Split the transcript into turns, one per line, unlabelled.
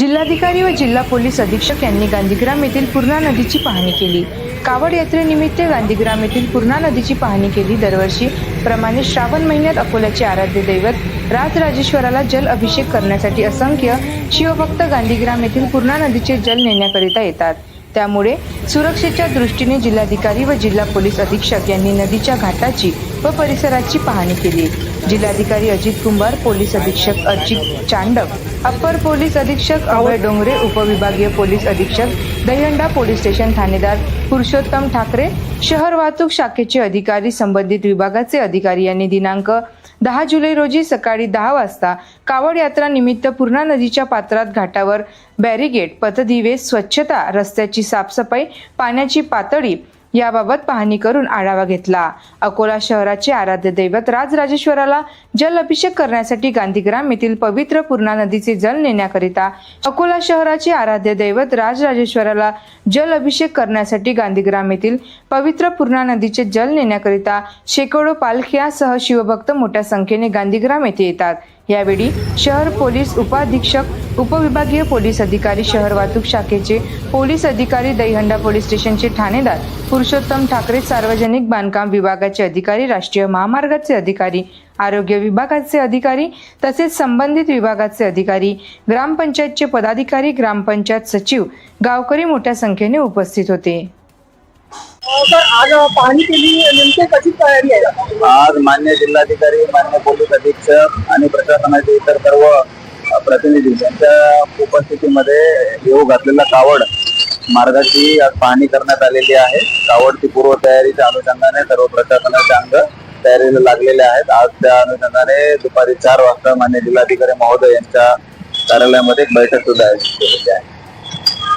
जिल्हाधिकारी व जिल्हा पोलीस अधीक्षक यांनी गांधीग्राम येथील पूर्णा नदीची पाहणी केली. कावड यात्रेनिमित्त गांधीग्राम येथील पूर्णा नदीची पाहणी केली. दरवर्षी प्रमाणे श्रावण महिन्यात अकोल्याचे आराध्य दैवत राजराजेश्वराला जल अभिषेक करण्यासाठी असंख्य शिवभक्त गांधीग्राम येथील पूर्णा नदीचे जल नेण्याकरिता येतात. त्यामुळे सुरक्षेच्या दृष्टीने जिल्हाधिकारी व जिल्हा पोलीस अधीक्षक यांनी नदीच्या घाटाची व परिसराची पाहणी केली. जिल्हाधिकारी अजित कुंभार पोलीस अधीक्षक अजित चांडक अप्पर पोलीस अधीक्षक अभय डोंगरे उपविभागीय पोलीस अधीक्षक दहीहंडा पोलीस स्टेशन ठाणेदार पुरुषोत्तम ठाकरे शहर वाहतूक शाखेचे अधिकारी संबंधित विभागाचे अधिकारी यांनी दिनांक दहा जुलै रोजी सकाळी दहा वाजता कावड यात्रा निमित्त पूर्णा नदीच्या पात्रात घाटावर बॅरिगेट पथदिवे स्वच्छता रस्त्याची साफसफाई पाण्याची पातळी याबाबत पाहणी करून आढावा घेतला. अकोला शहराचे आराध्य दैवत राजराजेश्वराला जल अभिषेक करण्यासाठी गांधीग्राम येथील पवित्र पूर्णा नदीचे जल नेण्याकरिता अकोला शहराचे आराध्य दैवत राजराजेश्वराला जल अभिषेक करण्यासाठी गांधीग्राम येथील पवित्र पूर्णा नदीचे जल नेण्याकरिता शेकडो पालख्यासह शिवभक्त मोठ्या संख्येने गांधीग्राम येथे येतात. यावेळी शहर पोलीस उपाधीक्षक उपविभागीय पोलीस अधिकारी शहर वाहतूक शाखेचे पोलीस अधिकारी दहीहंडा पोलीस स्टेशनचे ठाणेदार पुरुषोत्तम ठाकरे सार्वजनिक बांधकाम विभागाचे अधिकारी राष्ट्रीय महामार्गाचे अधिकारी आरोग्य विभागाचे अधिकारी तसेच संबंधित विभागाचे अधिकारी ग्रामपंचायतचे पदाधिकारी ग्रामपंचायत सचिव गावकरी मोठ्या संख्येने उपस्थित होते.
सर आज पाहणी केली नेमकी कशी तयारी आहे?
आज मान्य जिल्हाधिकारी मान्य पोलीस अधीक्षक आणि प्रशासनाचे इतर सर्व प्रतिनिधी. यांच्या उपस्थितीमध्ये येऊ घातलेला कावड मार्गाची आज पाहणी करण्यात आलेली आहे. कावडची पूर्वतयारीच्या अनुषंगाने सर्व प्रशासनाचे अंग तयारीला लागलेले आहेत. आज त्या अनुषंगाने दुपारी चार वाजता मान्य जिल्हाधिकारी महोदय यांच्या कार्यालयामध्ये एक बैठक सुद्धा आयोजित केलेली आहे.